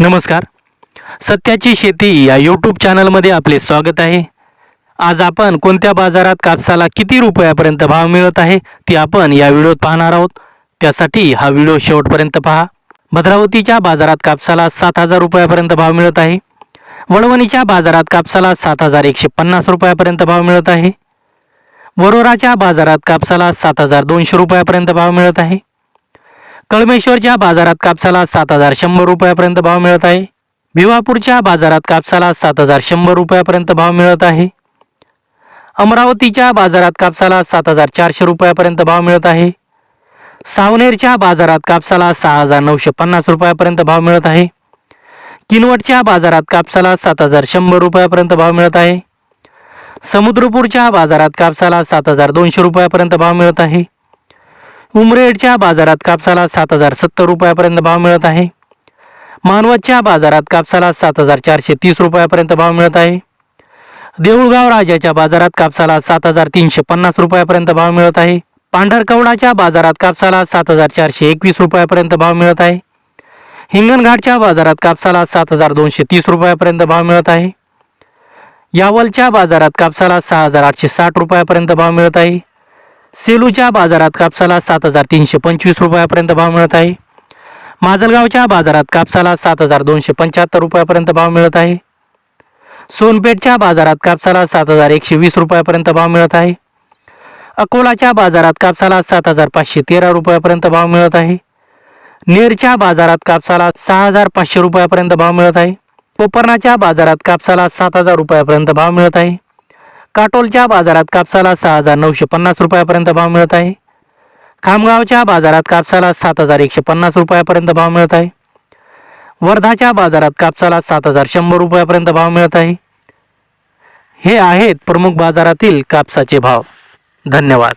नमस्कार. सत्याची शेती या यूट्यूब चॅनलमध्ये आपले स्वागत आहे. आज आपण कोणत्या बाजारात कापसाला किती रुपयापर्यंत भाव मिळत आहे ती आपण या व्हिडिओत पाहणार आहोत. त्यासाठी हा व्हिडिओ शेवटपर्यंत पहा. भद्रावतीच्या बाजारात कापसाला सात हजार रुपयापर्यंत भाव मिळत आहे. वळवणीच्या बाजारात कापसाला सात हजार एकशे पन्नास रुपयापर्यंत भाव मिळत आहे. वरोराच्या बाजारात कापसाला सात हजार दोनशे रुपयापर्यंत भाव मिळत आहे. कळमेश्वरच्या बाजारात कापसाला सात हजार शंभर रुपयापर्यंत भाव मिळत आहे. भिवापूरच्या बाजारात कापसाला सात हजार शंभर रुपयापर्यंत भाव मिळत आहे. अमरावतीच्या बाजारात कापसाला सात हजार चारशे रुपयापर्यंत भाव मिळत आहे. सावनेरच्या बाजारात कापसाला सहा हजार नऊशे पन्नास रुपयापर्यंत भाव मिळत आहे. किनवटच्या बाजारात कापसाला सात हजार शंभर रुपयापर्यंत भाव मिळत आहे. समुद्रपूरच्या बाजारात कापसाला सात हजार दोनशे रुपयापर्यंत भाव मिळत आहे. उमरेडच्या बाजारात कापसाला सात हजार सत्तर रुपयापर्यंत भाव मिळत आहे. मानवतच्या बाजारात कापसाला सात हजार चारशे तीस रुपयापर्यंत भाव मिळत आहे. देऊळगाव राजाच्या बाजारात कापसाला सात हजार तीनशे पन्नास रुपयापर्यंत भाव मिळत आहे. पांढरकवडाच्या बाजारात कापसाला सात हजार चारशे एकवीस रुपयापर्यंत भाव मिळत आहे. हिंगणघाटच्या बाजारात कापसाला सात हजार दोनशे तीस रुपयापर्यंत भाव मिळत आहे. यावलच्या बाजारात कापसाला सहा हजार आठशे साठ रुपयापर्यंत भाव मिळत आहे. सेलूच्या बाजारात कापसाला सात हजार तीनशे पंचवीस रुपयापर्यंत भाव मिळत आहे. माजलगावच्या बाजारात कापसाला सात हजार दोनशे पंच्याहत्तर रुपयापर्यंत भाव मिळत आहे. सोनपेठच्या बाजारात कापसाला सात हजार एकशे वीस रुपयापर्यंत भाव मिळत आहे. अकोलाच्या बाजारात कापसाला सात हजार पाचशे तेरा रुपयापर्यंत भाव मिळत आहे. नेरच्या बाजारात कापसाला सहा हजार पाचशे रुपयापर्यंत भाव मिळत आहे. कोपरणाच्या बाजारात कापसाला सात हजार रुपयापर्यंत भाव मिळत आहे. काटोलच्या बाजारात कापसाला सहा हजार नऊशे पन्नास रुपयापर्यंत भाव मिळत आहे. खामगावच्या बाजारात कापसाला सात हजार एकशे पन्नास रुपयापर्यंत भाव मिळत आहे. वर्धाच्या बाजारात कापसाला सात हजार शंभर रुपयापर्यंत भाव मिळत आहे. हे आहेत प्रमुख बाजारातील कापसाचे भाव. धन्यवाद.